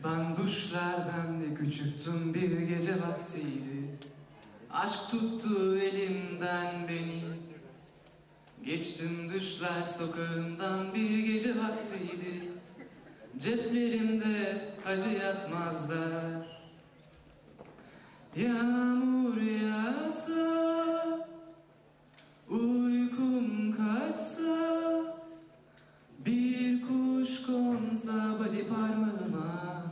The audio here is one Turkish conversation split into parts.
Akan duşlardan ne küçüktüm bir gece vaktiydi. Aşk tuttu elimden beni. Geçtim düşler sokağından bir gece vaktiydi. Ceplerimde acı yatmazlar. Yağmur yağsa Uykum kaçsa Bir kuş konsa bali parmağıma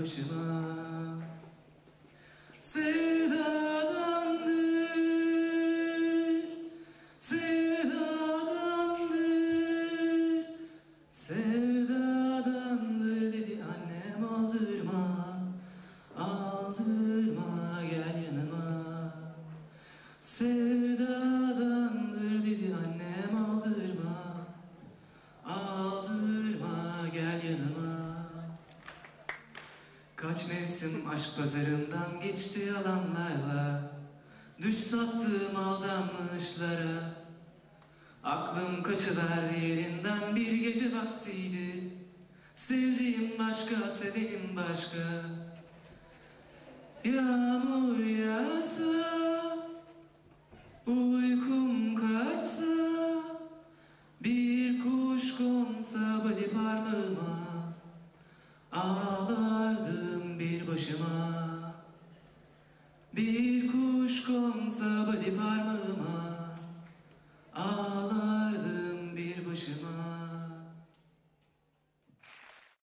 Başıma. Sevdadandır Sevdadandır Sevdadandır dedi annem aldırma. Aldırma gel yanıma. Sevdadandır Kaç mevsim aşk pazarından geçti yalanlarla Düş sattığım aldanmışlara. Aklım kaçıverdi yerinden bir gece vaktiydi. Sevdiğim başka, sevenim başka. Yağmur Bir kuş konsa bali parmağıma Ağlar.